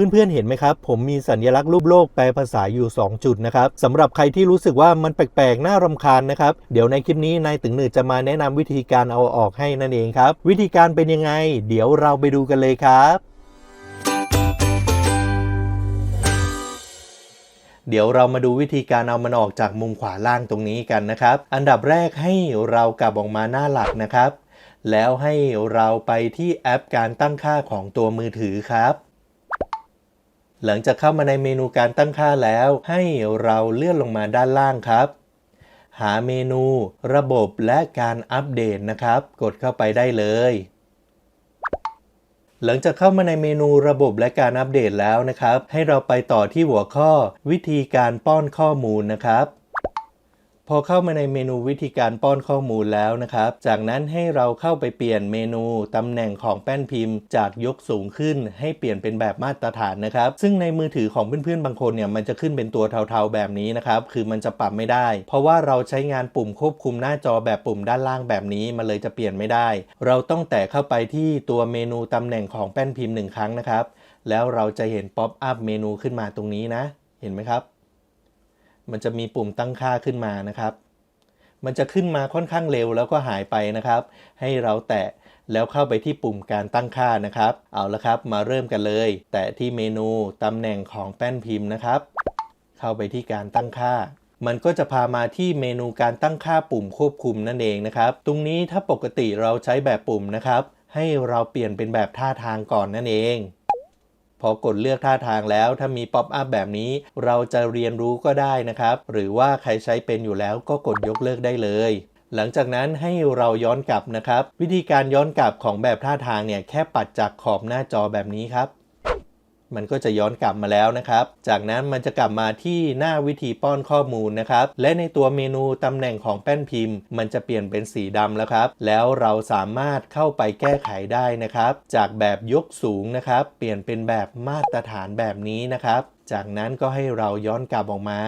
เพื่อนๆเห็นไหมครับ ผมมีสัญลักษณ์รูปโลกแปลภาษาอยู่ 2 จุดนะครับสำหรับใครที่รู้สึกว่ามันแปลกๆ น่ารำคาญนะครับ เดี๋ยวในคลิปนี้นายตึงหนืดจะมาแนะนำวิธีการเอาออกให้นั่นเองครับ วิธีการเป็นยังไง เดี๋ยวเราไปดูกันเลยครับเดี๋ยวเรามาดูวิธีการเอามันออกจากมุมขวาล่างตรงนี้กันนะครับ อันดับแรกให้เรากลับออกมาหน้าหลักนะครับ แล้วให้เราไปที่แอปการตั้งค่าของตัวมือถือครับ หลังจากเข้ามาในเมนูการตั้งค่าแล้ว ให้เราเลื่อนลงมาด้านล่างครับ หาเมนู ระบบและการอัปเดตนะครับ กดเข้าไปได้เลย หลังจากเข้ามาในเมนูระบบและการอัปเดตแล้วนะครับ ให้เราไปต่อที่หัวข้อ วิธีการป้อนข้อมูลนะครับ พอเข้ามาในเมนูวิธีการป้อนข้อมูลแล้วนะครับ จากนั้นให้เราเข้าไปเปลี่ยนเมนูตำแหน่งของแป้นพิมพ์ จากยกสูงขึ้นให้เปลี่ยนเป็นแบบมาตรฐานนะครับ ซึ่งในมือถือของเพื่อนๆบางคนเนี่ยมันจะขึ้นเป็นตัวเทาๆแบบนี้นะครับคือมันจะปรับไม่ได้ เพราะว่าเราใช้งานปุ่มควบคุมหน้าจอแบบปุ่มด้านล่างแบบนี้มันเลยจะเปลี่ยนไม่ได้ เราต้องแตะเข้าไปที่ตัวเมนูตำแหน่งของแป้นพิมพ์หนึ่งครั้งนะครับแล้วเราจะเห็นป๊อปอัพเมนูขึ้นมาตรงนี้นะ เห็นไหมครับ มันจะมีปุ่มตั้งค่าขึ้นมานะครับ มันจะขึ้นมาค่อนข้างเร็วแล้วก็หายไปนะครับ ให้เราแตะแล้วเข้าไปที่ปุ่มการตั้งค่านะครับ เอาละครับ มาเริ่มกันเลย แตะที่เมนูตำแหน่งของแป้นพิมพ์นะครับ เข้าไปที่การตั้งค่า มันก็จะพามาที่เมนูการตั้งค่าปุ่มควบคุมนั่นเองนะครับ ตรงนี้ถ้าปกติเราใช้แบบปุ่มนะครับ ให้เราเปลี่ยนเป็นแบบท่าทางก่อนนั่นเอง พอกดเลือกท่าทางแล้ว ถ้ามีป๊อปอัพแบบนี้เราจะเรียนรู้ก็ได้นะครับ หรือว่าใครใช้เป็นอยู่แล้วก็กดยกเลิกได้เลยหลังจากนั้นให้เราย้อนกลับนะครับ วิธีการย้อนกลับของแบบท่าทางเนี่ยแค่ปัดจากขอบหน้าจอแบบนี้ครับ มันก็จะย้อนกลับมาแล้วนะครับ จากนั้นมันจะกลับมาที่หน้าวิธีป้อนข้อมูลนะครับ และในตัวเมนูตำแหน่งของแป้นพิมพ์ มันจะเปลี่ยนเป็นสีดำแล้วครับ แล้วเราสามารถเข้าไปแก้ไขได้นะครับ จากแบบยกสูงนะครับ เปลี่ยนเป็นแบบมาตรฐานแบบนี้นะครับ จากนั้นก็ให้เราย้อนกลับออกมา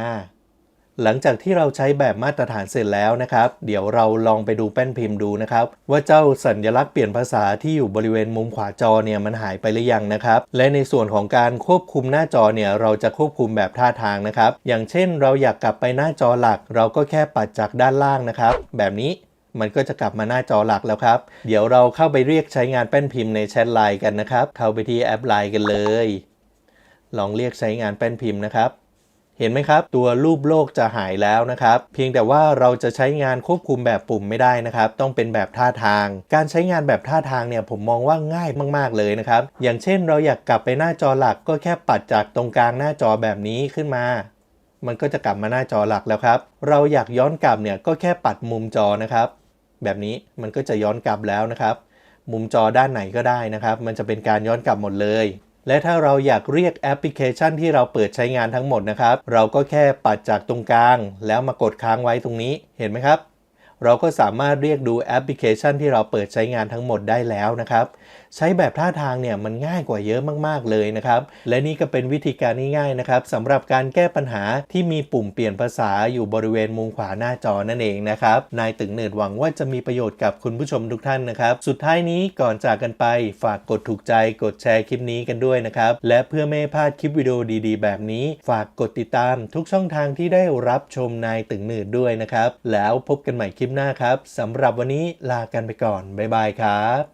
หลังจากที่เราใช้แบบมาตรฐานเสร็จแล้วนะครับ เดี๋ยวเราลองไปดูแป้นพิมพ์ดูนะครับ ว่าเจ้าสัญลักษณ์เปลี่ยนภาษาที่อยู่บริเวณมุมขวาจอเนี่ยมันหายไปหรือยังนะครับ และในส่วนของการควบคุมหน้าจอเนี่ยเราจะควบคุมแบบท่าทางนะครับ อย่างเช่นเราอยากกลับไปหน้าจอหลัก เราก็แค่ปัดจากด้านล่างนะครับ แบบนี้มันก็จะกลับมาหน้าจอหลักแล้วครับ เดี๋ยวเราเข้าไปเรียกใช้งานแป้นพิมพ์ในแชทไลน์กันนะครับ เข้าไปที่แอปไลน์กันเลย ลองเรียกใช้งานแป้นพิมพ์นะครับ เห็นไหมครับ ตัวรูปโลกจะหายแล้วนะครับ เพียงแต่ว่าเราจะใช้งานควบคุมแบบปุ่มไม่ได้นะครับ ต้องเป็นแบบท่าทาง การใช้งานแบบท่าทางเนี่ยผมมองว่าง่ายมาก ๆ เลยนะครับ อย่างเช่นเราอยากกลับไปหน้าจอหลักก็แค่ปัดจากตรงกลางหน้าจอแบบนี้ขึ้นมามันก็จะกลับมาหน้าจอหลักแล้วครับ เราอยากย้อนกลับเนี่ยก็แค่ปัดมุมจอนะครับ แบบนี้มันก็จะย้อนกลับแล้วนะครับ มุมจอด้านไหนก็ได้นะครับ มันจะเป็นการย้อนกลับหมดเลย และถ้าเราอยากเรียกแอปพลิเคชันที่เราเปิดใช้งานทั้งหมดนะครับ เราก็แค่ปัดจากตรงกลาง แล้วมากดค้างไว้ตรงนี้ เห็นไหมครับ เราก็สามารถเรียกดูแอปพลิเคชันที่เราเปิดใช้งานทั้งหมดได้แล้วนะครับ ใช้แบบท่าทางเนี่ยมันง่ายกว่าเยอะมากๆเลยนะครับ และนี่ก็เป็นวิธีการง่ายๆนะครับสำหรับการแก้ปัญหาที่มีปุ่มเปลี่ยนภาษาอยู่บริเวณมุมขวาหน้าจอนั่นเองนะครับนายตึงเนิดหวังว่าจะมีประโยชน์กับคุณผู้ชมทุกท่านนะครับ สุดท้ายนี้ก่อนจากกันไป ฝากกดถูกใจกดแชร์คลิปนี้กันด้วยนะครับและเพื่อไม่พลาดคลิปวิดีโอดีๆ แบบนี้ ฝากกดติดตามทุกช่องทางที่ได้รับชมนายตึงเนิดด้วยนะครับแล้วพบกันใหม่คลิปลิปหน้าครับสำหรับวันนี้ลากันไปก่อน บ๊ายบายครับ